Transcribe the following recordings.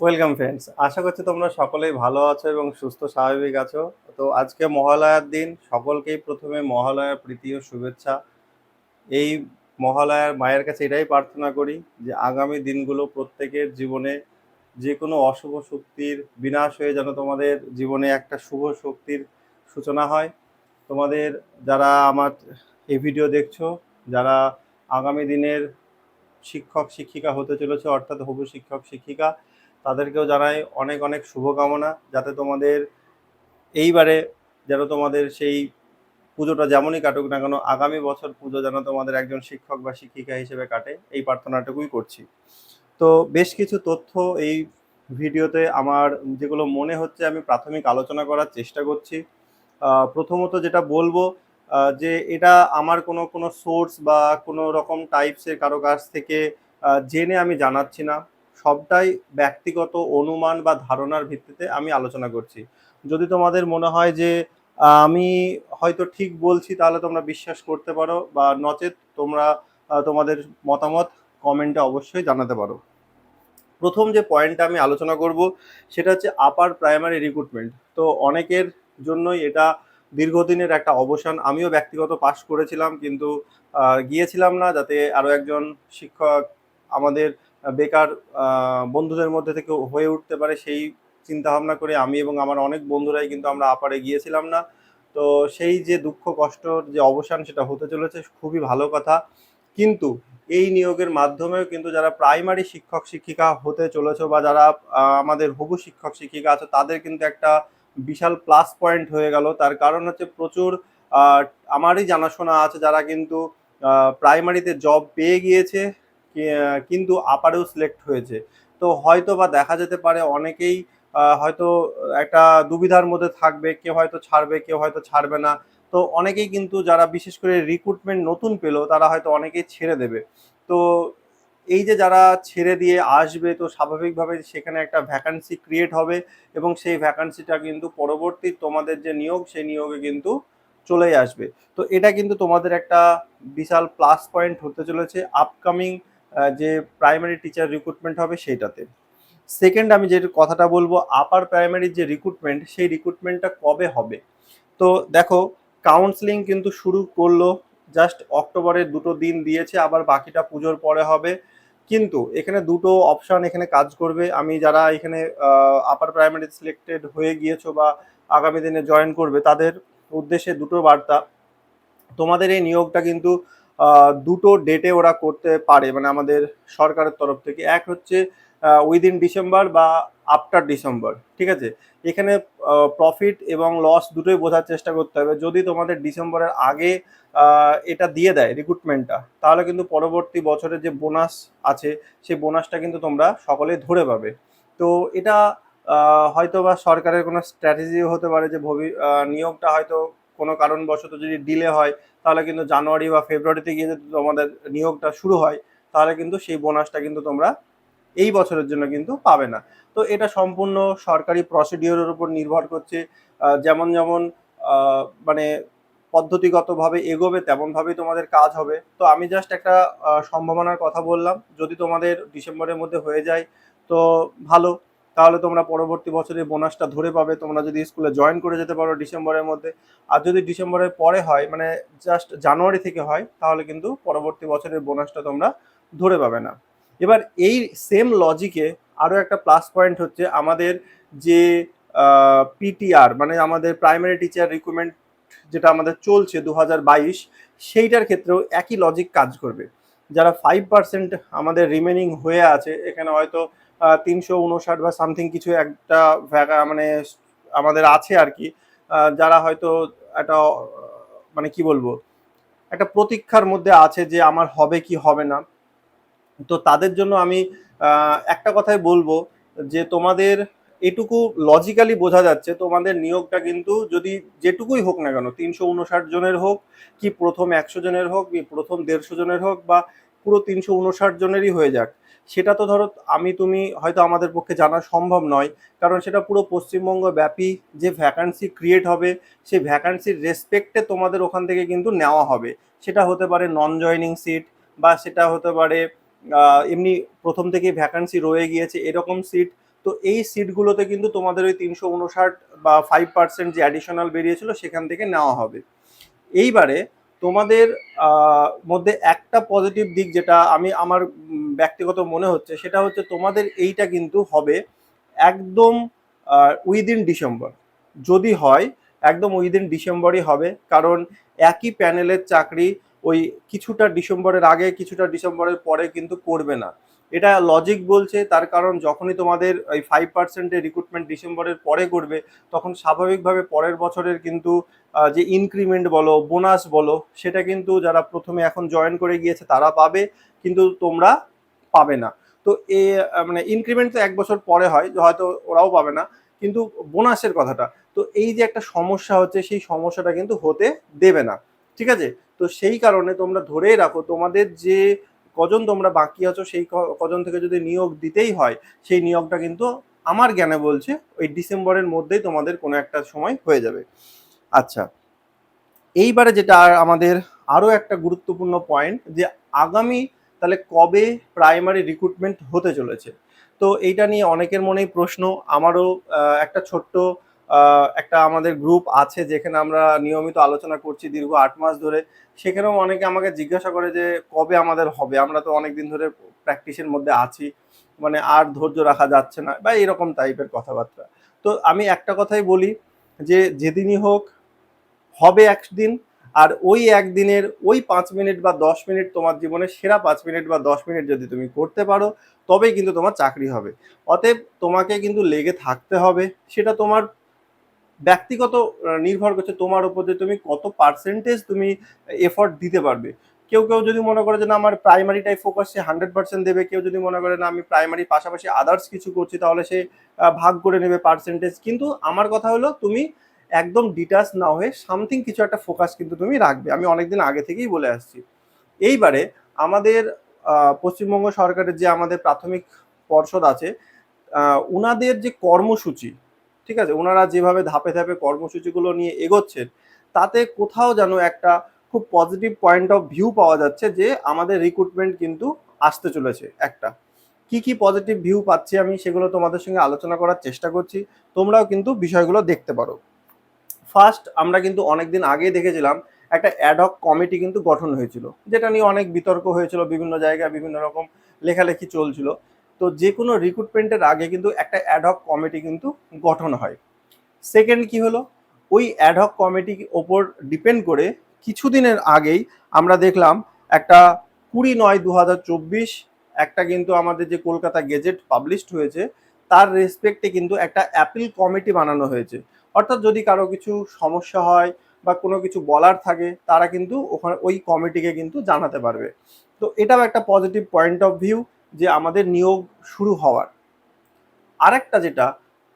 Welcome friends আশা করছি তোমরা সকলেই ভালো আছো এবং সুস্থ, স্বাভাবিক আছো। তো আজকে মহালয়ার দিন, সকলকেই প্রথমে মহালয়ার প্রীতি ও শুভেচ্ছা। এই মহালয়ার মায়ের কাছে এটাই প্রার্থনা করি যে আগামী দিনগুলো প্রত্যেকের জীবনে যে কোনো অশুভ শক্তির বিনাশ হয়ে যেন তোমাদের জীবনে একটা শুভ শক্তির সূচনা হয়। তোমাদের যারা আমার এই ভিডিও দেখছ, যারা আগামী দিনের শিক্ষক, শিক্ষিকা হতে চলেছে, অর্থাৎ হবু শিক্ষক, শিক্ষিকা তাদেরকেও জানাই অনেক অনেক শুভকামনা, যাতে তোমাদের এইবারে যেন তোমাদের সেই পুজোটা যেমনই কাটুক না কেন, আগামী বছর পুজো যেন তোমাদের একজন শিক্ষক বা শিক্ষিকা হিসেবে কাটে, এই প্রার্থনাটুকুই করছি। তো বেশ কিছু তথ্য এই ভিডিওতে আমার, যেগুলো মনে হচ্ছে আমি প্রাথমিক আলোচনা করার চেষ্টা করছি। প্রথমত যেটা বলব যে এটা আমার কোনো কোনো সোর্স বা কোনো রকম টাইপসের কারও কাছ থেকে জেনে আমি জানাচ্ছি না। সবটাই ব্যক্তিগত অনুমান বা ধারণার ভিত্তিতে আমি আলোচনা করছি। যদি তোমাদের মনে হয় যে আমি হয়তো ঠিক বলছি, তাহলে তোমরা বিশ্বাস করতে পারো বা নচেত তোমরা তোমাদের মতামত কমেন্টে অবশ্যই জানাতে পারো। প্রথম যে পয়েন্টটা আমি আলোচনা করব, সেটা হচ্ছে আপার প্রাইমারি রিক্রুটমেন্ট তো অনেকের জন্যই এটা দীর্ঘদিনের একটা অবসান। আমিও ব্যক্তিগত পাশ করেছিলাম, কিন্তু গিয়েছিলাম না, যাতে আরও একজন শিক্ষক আমাদের বেকার বন্ধুদের মধ্যে থেকে হয়ে উঠতে পারে সেই চিন্তা ভাবনা করে আমি এবং আমার অনেক বন্ধুরাই কিন্তু আমরা আপারে গিয়েছিলাম না। তো সেই যে দুঃখ, কষ্টর যে অবসান সেটা হতে চলেছে, খুবই ভালো কথা। কিন্তু এই নিয়োগের মাধ্যমেও কিন্তু যারা প্রাইমারি শিক্ষক শিক্ষিকা হতে চলেছে বা যারা আমাদের হবু শিক্ষক শিক্ষিকা আছে, তাদের কিন্তু একটা বিশাল প্লাস পয়েন্ট হয়ে গেল। তার কারণ হচ্ছে প্রচুর আমারই জানাশোনা আছে যারা কিন্তু প্রাইমারিতে জব পেয়ে গিয়েছে। কিন্তু আপারেও সিলেক্ট হয়েছে। তো হয়তো বা দেখা যেতে পারে অনেকেই হয়তো একটা দুবিধার মধ্যে থাকবে, কেউ হয়তো ছাড়বে, কেউ হয়তো ছাড়বে না। তো অনেকেই কিন্তু যারা বিশেষ করে রিক্রুটমেন্ট নতুন পেল, তারা হয়তো অনেকেই ছেড়ে দেবে। তো এই যে যারা ছেড়ে দিয়ে আসবে, তো স্বাভাবিকভাবে সেখানে একটা ভ্যাকান্সি ক্রিয়েট হবে এবং সেই ভ্যাকান্সিটা কিন্তু পরবর্তী তোমাদের যে নিয়োগ, সেই নিয়োগে কিন্তু চলেই আসবে। তো এটা কিন্তু তোমাদের একটা বিশাল প্লাস পয়েন্ট হতে চলেছে। আপকামিং যে প্রাইমারি টিচার রিক্রুটমেন্ট হবে সেইটাতে। সেকেন্ড আমি যে কথাটা বলব আপার প্রাইমারি যে রিক্রুটমেন্ট সেই রিক্রুটমেন্টটা কবে হবে? তো দেখো কাউন্সিলিং কিন্তু শুরু করল জাস্ট অক্টোবরের দুটো দিন দিয়েছে, আবার বাকিটা পুজোর পরে হবে। কিন্তু এখানে দুটো অপশান এখানে কাজ করবে। আমি যারা এখানে আপার প্রাইমারি সিলেক্টেড হয়ে গিয়েছো বা আগামী দিনে জয়েন করবে, তাদের উদ্দেশ্যে দুটো বার্তা। তোমাদের এই নিয়োগটা কিন্তু দুটো ডেটে ওরা করতে পারে মানে আমাদের সরকারের তরফ থেকে। এক হচ্ছে উইদিন ডিসেম্বর বা আফটার ডিসেম্বর ঠিক আছে? এখানে প্রফিট এবং লস দুটোই বোঝার চেষ্টা করতে হবে। যদি তোমাদের ডিসেম্বরের আগে এটা দিয়ে দেয় রিক্রুটমেন্টটা তাহলে কিন্তু পরবর্তী বছরের যে বোনাস আছে, সেই বোনাসটা কিন্তু তোমরা সকলে ধরে পাবে। তো এটা হয়তো বা সরকারের কোনো স্ট্র্যাটেজি হতে পারে যে ভবি নিয়োগটা হয়তো কোনো কারণবশত যদি ডিলে হয়, তাহলে কিন্তু জানুয়ারি বা ফেব্রুয়ারিতে গিয়ে যদি তোমাদের নিয়োগটা শুরু হয়, তাহলে কিন্তু সেই বোনাসটা কিন্তু তোমরা এই বছরের জন্য কিন্তু পাবে না। তো এটা সম্পূর্ণ সরকারি প্রসিডিওরের উপর নির্ভর করছে। যেমন যেমন মানে পদ্ধতিগতভাবে এগোবে, তেমনভাবেই তোমাদের কাজ হবে। তো আমি জাস্ট একটা সম্ভাবনার কথা বললাম। যদি তোমাদের ডিসেম্বরের মধ্যে হয়ে যায়, তো ভালো। তাহলে তোমরা পরবর্তী বছরে বোনাসটা ধরে পাবে। তোমরা যদি স্কুলে জয়েন করে যেতে পারো ডিসেম্বরের মধ্যে। আর যদি ডিসেম্বরের পরে হয় মানে জাস্ট জানুয়ারি থেকে হয়, তাহলে কিন্তু পরবর্তী বছরের বোনাসটা তোমরা ধরে পাবে না। এবার এই সেম লজিকে আরও একটা প্লাস পয়েন্ট হচ্ছে আমাদের যে পিটিআর মানে আমাদের প্রাইমারি টিচার রিক্রুটমেন্ট যেটা আমাদের চলছে দু হাজার বাইশ, সেইটার ক্ষেত্রেও একই লজিক কাজ করবে। যারা ফাইভ পার্সেন্ট আমাদের রিমেনিং হয়ে আছে, এখানে হয়তো তিনশো উনষাট বা সামথিং কিছু একটা মানে আমাদের আছে আর কি। যারা হয়তো একটা মানে কি বলব, একটা প্রতীক্ষার মধ্যে আছে যে আমার হবে কি হবে না। তো তাদের জন্য আমি একটা কথাই বলব যে তোমাদের এটুকু লজিক্যালি বোঝা যাচ্ছে, তোমাদের নিয়োগটা কিন্তু যদি যেটুকুই হোক না কেন, তিনশো উনষাট জনের হোক, কি প্রথম একশো জনের হোক, কি প্রথম দেড়শো জনের হোক বা পুরো তিনশো উনষাট জনেরই হয়ে যাক। সেটা তো ধরো আমি তুমি হয়তো আমাদের পক্ষে জানা সম্ভব নয়, কারণ সেটা পুরো পশ্চিমবঙ্গ ব্যাপী যে ভ্যাকান্সি ক্রিয়েট হবে, সেই ভ্যাকান্সির রেসপেক্টে তোমাদের ওখান থেকে কিন্তু নেওয়া হবে। সেটা হতে পারে নন জয়নিং সিট বা সেটা হতে পারে এমনি প্রথম থেকেই ভ্যাকান্সি রয়ে গিয়েছে এরকম সিট তো এই সিটগুলোতে কিন্তু তোমাদের ওই তিনশো উনষাট বা ফাইভ পার্সেন্ট যে অ্যাডিশনাল বেরিয়েছিল সেখান থেকে নেওয়া হবে। এইবারে তোমাদের মধ্যে একটা পজিটিভ দিক যেটা আমি আমার ব্যক্তিগত মনে হচ্ছে, সেটা হচ্ছে তোমাদের এইটা কিন্তু হবে একদম উইদিন ডিসেম্বর যদি হয়, একদম উইদিন ডিসেম্বরই হবে, কারণ একই প্যানেলের চাকরি ওই কিছুটা ডিসেম্বরের আগে, কিছুটা ডিসেম্বরের পরে কিন্তু করবে না। এটা লজিক বলছে, তার কারণ যখনই তোমাদের ওই ফাইভ পার্সেন্টের রিক্রুটমেন্ট ডিসেম্বরের পরে করবে তখন স্বাভাবিকভাবে পরের বছরের কিন্তু যে ইনক্রিমেন্ট বলো বোনাস বলো, সেটা কিন্তু যারা প্রথমে এখন জয়েন করে গিয়েছে, তারা পাবে, কিন্তু তোমরা পাবে না। তো এ মানে ইনক্রিমেন্ট তো এক বছর পরে হয়, হয়তো ওরাও পাবে না, কিন্তু বোনাসের কথাটা। তো এই যে একটা সমস্যা হচ্ছে, সেই সমস্যাটা কিন্তু হতে দেবে না, ঠিক আছে? তো সেই কারণে তোমরা ধরেই রাখো, তোমাদের যে কজন তোমরা বাকি আছো, সেই কজন থেকে যদি নিয়োগ দিতেই হয়, সেই নিয়োগটা কিন্তু আমার জ্ঞানে বলছে ওই ডিসেম্বরের মধ্যেই তোমাদের কোনো একটা সময় হয়ে যাবে। আচ্ছা এইবারে যেটা আমাদের আরও একটা গুরুত্বপূর্ণ পয়েন্ট যে আগামী তাহলে কবে প্রাইমারি রিক্রুটমেন্ট হতে চলেছে? তো এইটা নিয়ে অনেকের মনেই প্রশ্ন, আমারও একটা ছোট্ট একটা আমাদের গ্রুপ আছে যেখানে আমরা নিয়মিত আলোচনা করছি দীর্ঘ আট মাস ধরে। সেখানেও অনেকে আমাকে জিজ্ঞাসা করে যে কবে আমাদের হবে? আমরা তো অনেক দিন ধরে প্র্যাকটিসের মধ্যে আছি। মানে আর ধৈর্য রাখা যাচ্ছে না বা এরকম টাইপের কথাবার্তা। তো আমি একটা কথাই বলি যে যেদিনই হোক, হবে একদিন আর ওই একদিনের ওই পাঁচ মিনিট বা দশ মিনিট তোমার জীবনে সেরা পাঁচ মিনিট বা দশ মিনিট যদি তুমি করতে পারো, তবেই কিন্তু তোমার চাকরি হবে। অতএব তোমাকে কিন্তু লেগে থাকতে হবে। সেটা তোমার ব্যক্তিগত নির্ভর করছে তোমার উপর যে তুমি কত পার্সেন্টেজ তুমি এফর্ট দিতে পারবে। কেউ কেউ যদি মনে করে যে না, আমার প্রাইমারিটাই ফোকাস সে হান্ড্রেড পার্সেন্ট দেবে, কেউ যদি মনে করে না, আমি প্রাইমারি পাশাপাশি আদার্স কিছু করছি, তাহলে সে ভাগ করে নেবে পার্সেন্টেজ কিন্তু আমার কথা হলো, তুমি একদম ডিটাচ না হয়ে সামথিং কিছু একটা ফোকাস কিন্তু তুমি রাখবে। আমি অনেকদিন আগে থেকেই বলে আসছি। এইবারে আমাদের পশ্চিমবঙ্গ সরকারের যে আমাদের প্রাথমিক পর্ষদ আছে উনাদের যে কর্মসূচি ঠিক আছে? ওনারা যেভাবে ধাপে ধাপে কর্মসূচিগুলো নিয়ে এগোচ্ছেন, তাতে কোথাও যেন একটা খুব পজিটিভ পয়েন্ট অফ ভিউ পাওয়া যাচ্ছে যে আমাদের রিক্রুটমেন্ট কিন্তু আসতে চলেছে একটা। কি কি পজিটিভ ভিউ পাচ্ছি আমি সেগুলো তোমাদের সঙ্গে আলোচনা করার চেষ্টা করছি। তোমরাও কিন্তু বিষয়গুলো দেখতে পারো। ফার্স্ট আমরা কিন্তু অনেকদিন আগেই দেখেছিলাম একটা অ্যাডহক কমিটি কিন্তু গঠন হয়েছিল, যেটা নিয়ে অনেক বিতর্ক হয়েছিল বিভিন্ন জায়গায়, বিভিন্ন রকম লেখালেখি চলছিল। তো যে কোনো রিক্রুটমেন্টের আগে কিন্তু একটা অ্যাডহক কমিটি কিন্তু গঠন হয়। সেকেন্ড কি হলো? ওই অ্যাডহক কমিটির ওপর ডিপেন্ড করে কিছুদিনের আগেই আমরা দেখলাম একটা কুড়ি নয় দু একটা কিন্তু আমাদের যে কলকাতা গেজেট পাবলিশড হয়েছে, তার রেসপেক্টে কিন্তু একটা অ্যাপিল কমিটি বানানো হয়েছে। অর্থাৎ যদি কারও কিছু সমস্যা হয় বা কোনো কিছু বলার থাকে, তারা কিন্তু ওখানে ওই কমিটিকে কিন্তু জানাতে পারবে। তো এটাও একটা পজিটিভ পয়েন্ট অফ ভিউ যে আমাদের নিয়োগ শুরু হওয়ার। আরেকটা যেটা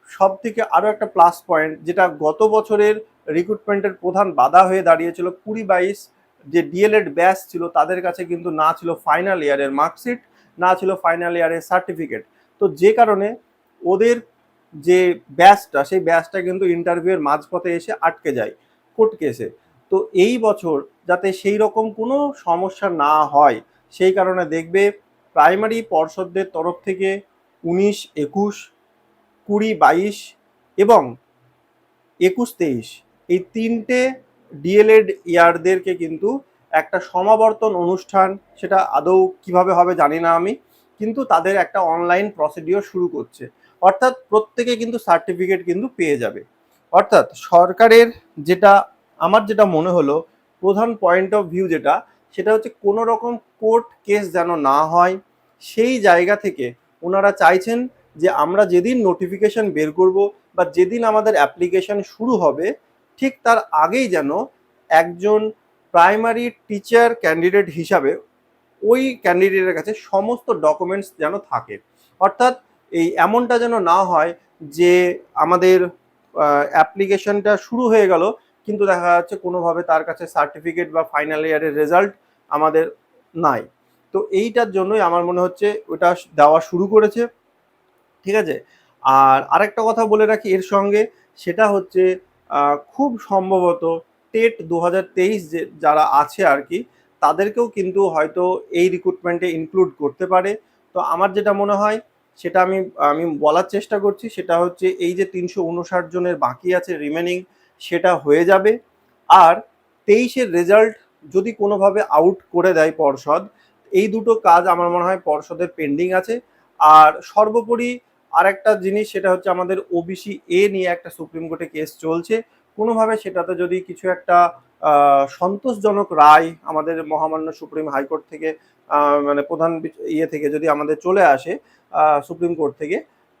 সব থেকে আরও একটা প্লাস পয়েন্ট যেটা গত বছরের রিক্রুটমেন্টের প্রধান বাধা হয়ে দাঁড়িয়েছিল, কুড়ি বাইশ যে ডিএলএড ব্যাচ ছিল, তাদের কাছে কিন্তু না ছিল ফাইনাল ইয়ারের মার্কশিট না ছিল ফাইনাল ইয়ারের সার্টিফিকেট তো যে কারণে ওদের যে ব্যাচটা সেই ব্যাচটা কিন্তু ইন্টারভিউয়ের মাঝপথে এসে আটকে যায় কোর্ট কেসে তো এই বছর যাতে সেই রকম কোনো সমস্যা না হয়, সেই কারণে দেখবে প্রাইমারি পর্ষদদের তরফ থেকে উনিশ, একুশ, কুড়ি, বাইশ এবং একুশ, তেইশ। এই তিনটে ডিএলএড ইয়ারদেরকে কিন্তু একটা সমাবর্তন অনুষ্ঠান, সেটা আদৌ কীভাবে হবে জানি না আমি, কিন্তু তাদের একটা অনলাইন প্রসিডিওর শুরু করছে। অর্থাৎ প্রত্যেকে কিন্তু সার্টিফিকেট কিন্তু পেয়ে যাবে। অর্থাৎ সরকারের যেটা, আমার যেটা মনে হলো, প্রধান পয়েন্ট অফ ভিউ যেটা সেটা হচ্ছে কোনো রকম কোর্ট কেস যেন না হয়, সেই জায়গা থেকে ওনারা চাইছেন যে আমরা যেদিন নোটিফিকেশন বের করব বা যেদিন আমাদের অ্যাপ্লিকেশন শুরু হবে, ঠিক তার আগেই যেন একজন প্রাইমারি টিচার ক্যান্ডিডেট হিসাবে ওই ক্যান্ডিডেটের কাছে সমস্ত ডকুমেন্টস যেন থাকে। অর্থাৎ এই এমনটা যেন না হয় যে আমাদের অ্যাপ্লিকেশনটা শুরু হয়ে গেল, কিন্তু দেখা যাচ্ছে কোনোভাবে তার কাছে সার্টিফিকেট বা ফাইনাল ইয়ারের রেজাল্ট আমাদের নাই। তো এইটার জন্যই আমার মনে হচ্ছে ওটা দেওয়া শুরু করেছে। ঠিক আছে? আর আরেকটা কথা বলে রাখি এর সঙ্গে, সেটা হচ্ছে খুব সম্ভবত টেট দু হাজার তেইশ যে, যারা আছে আর কি, তাদেরকেও কিন্তু হয়তো এই রিক্রুটমেন্টে ইনক্লুড করতে পারে। তো আমার যেটা মনে হয়, সেটা আমি আমি বলার চেষ্টা করছি, সেটা হচ্ছে এই যে তিনশো উনষাট জনের বাকি আছে রিমেনিং সেটা হয়ে যাবে। আর তেইশের রেজাল্ট যদি কোনোভাবে আউট করে দেয় পর্ষদ, এই দুটো কাজ আমার মনে হয় পর্ষদের পেন্ডিং আছে। আর সর্বোপরি আর একটা জিনিস, সেটা হচ্ছে আমাদের ওবিসি এ নিয়ে একটা সুপ্রিম কোর্টে কেস চলছে। কোনোভাবে সেটাতে যদি কিছু একটা সন্তোষজনক রায় আমাদের মহামান্য সুপ্রিম হাইকোর্ট থেকে মানে প্রধান ইয়ে থেকে যদি আমাদের চলে আসে সুপ্রিম কোর্ট থেকে,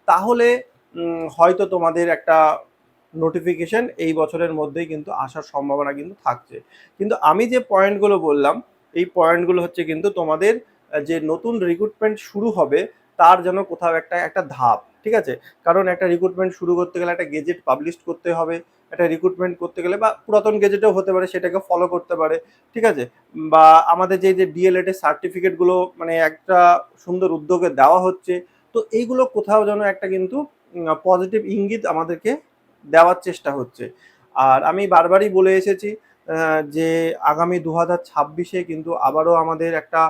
তাহলে হয়তো তোমাদের একটা নোটিফিকেশন এই বছরের মধ্যেই কিন্তু আসার সম্ভাবনা কিন্তু থাকছে। কিন্তু আমি যে পয়েন্টগুলো বললাম, এই পয়েন্টগুলো হচ্ছে কিন্তু তোমাদের যে নতুন রিক্রুটমেন্ট শুরু হবে, তার যেন কোথাও একটা একটা ধাপ, ঠিক আছে? কারণ একটা রিক্রুটমেন্ট শুরু করতে গেলে একটা গেজেট পাবলিশ করতে হবে, একটা রিক্রুটমেন্ট করতে গেলে বা পুরাতন গেজেটেও হতে পারে, সেটাকে ফলো করতে পারে, ঠিক আছে? বা আমাদের যে যে ডিএলএড এর সার্টিফিকেটগুলো মানে একটা সুন্দর উদ্যোগে দেওয়া হচ্ছে, তো এইগুলো কোথাও যেন একটা কিন্তু পজিটিভ ইঙ্গিত আমাদেরকে দেওয়ার চেষ্টা হচ্ছে। আর আমি বারবারই বলে এসেছি যে আগামী দু হাজার ছাব্বিশে কিন্তু আবারও আমাদের একটা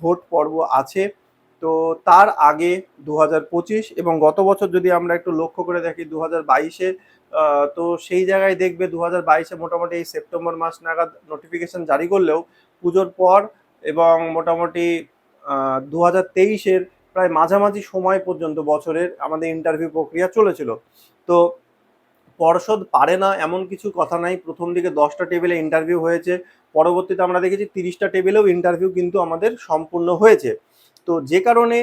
ভোট পর্ব আছে। তো তার আগে দু পঁচিশ এবং গত বছর যদি আমরা একটু লক্ষ্য করে দেখি দু হাজার বাইশে তো সেই জায়গায় দেখবে দু হাজার বাইশে মোটামুটি এই সেপ্টেম্বর মাস নাগাদ নোটিফিকেশন জারি করলেও পুজোর পর এবং মোটামুটি দু হাজার তেইশের প্রায় মাঝামাঝি সময় পর্যন্ত বছরের আমাদের ইন্টারভিউ প্রক্রিয়া চলেছিল। তো পর্ষদ পারে না, এমন কিছু কথা নাই। প্রথম দিকে দশটা টেবিলে ইন্টারভিউ হয়েছে, পরবর্তীতে আমরা দেখেছি তিরিশটা টেবিলেও ইন্টারভিউ কিন্তু আমাদের সম্পূর্ণ হয়েছে। তো যে কারণে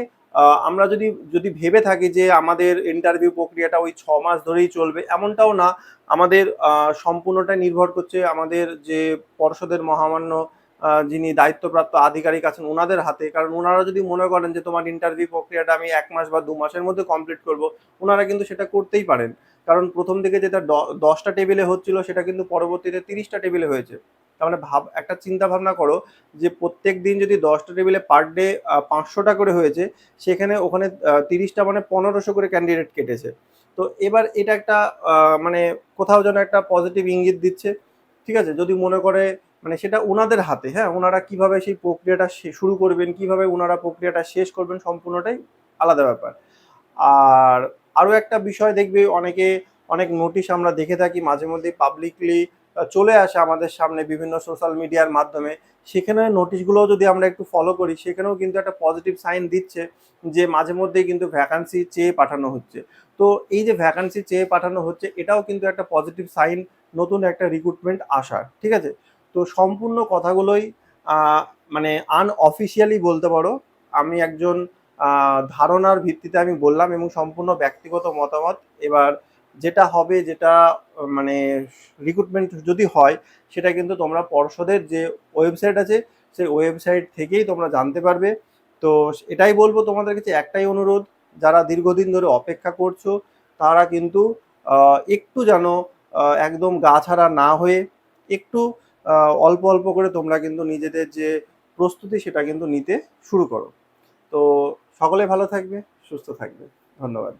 আমরা যদি যদি ভেবে থাকি যে আমাদের ইন্টারভিউ প্রক্রিয়াটা ওই ছ মাস ধরেই চলবে, এমনটাও না। আমাদের সম্পূর্ণটা নির্ভর করছে আমাদের যে পর্ষদের মহামান্য যিনি দায়িত্বপ্রাপ্ত আধিকারিক আছেন ওনাদের হাতে, কারণ ওনারা যদি মনে করেন যে তোমার ইন্টারভিউ প্রক্রিয়াটা আমি এক মাস বা দু মাসের মধ্যে কমপ্লিট করব, ওনারা কিন্তু সেটা করতেই পারেন। কারণ প্রথম দিকে যেটা দশটা টেবিলে হচ্ছিল, সেটা কিন্তু পরবর্তীতে তিরিশটা টেবিলে হয়েছে। তার মানে ভাব, একটা চিন্তা ভাবনা করো যে প্রত্যেক দিন যদি দশটা টেবিলে পার ডে পাঁচশোটা করে হয়েছে, সেখানে ওখানে তিরিশটা মানে পনেরোশো করে ক্যান্ডিডেট কেটেছে। তো এবার এটা একটা মানে কোথাও যেন একটা পজিটিভ ইঙ্গিত দিচ্ছে, ঠিক আছে? যদি মনে করে মানে সেটা ওনাদের হাতে হ্যাঁ? ওনারা কীভাবে সেই প্রক্রিয়াটা শুরু করবেন, কীভাবে ওনারা প্রক্রিয়াটা শেষ করবেন সম্পূর্ণটাই আলাদা ব্যাপার। আর আরও একটা বিষয় দেখবে, অনেকে, অনেক নোটিশ আমরা দেখে থাকি, মাঝে মধ্যে পাবলিকলি চলে আসে আমাদের সামনে বিভিন্ন সোশ্যাল মিডিয়ার মাধ্যমে। সেখানে নোটিশগুলো যদি আমরা একটু ফলো করি, সেখানেও কিন্তু একটা পজিটিভ সাইন দিচ্ছে যে মাঝে মধ্যেই কিন্তু ভ্যাকান্সি চেয়ে পাঠানো হচ্ছে। তো এই যে ভ্যাকান্সি চেয়ে পাঠানো হচ্ছে, এটাও কিন্তু একটা পজিটিভ সাইন নতুন একটা রিক্রুটমেন্ট আসার, ঠিক আছে? তো সম্পূর্ণ কথাগুলোই মানে আনঅফিসিয়ালি বলতে পারো। আমি একজন ধারণার ভিত্তিতে আমি বললাম এবং সম্পূর্ণ ব্যক্তিগত মতামত। এবার যেটা হবে, যেটা মানে রিক্রুটমেন্ট যদি হয়, সেটা কিন্তু তোমরা পর্ষদের যে ওয়েবসাইট আছে, সেই ওয়েবসাইট থেকেই তোমরা জানতে পারবে। তো এটাই বলব তোমাদের কাছে একটাই অনুরোধ, যারা দীর্ঘদিন ধরে অপেক্ষা করছ, তারা কিন্তু একটু যেন একদম গা ছাড়া না হয়ে, একটু অল্প অল্প করে তোমরা কিন্তু নিজেদের যে প্রস্তুতি সেটা কিন্তু নিতে শুরু করো। তো সকলে ভালো থাকবে, সুস্থ থাকবে। ধন্যবাদ।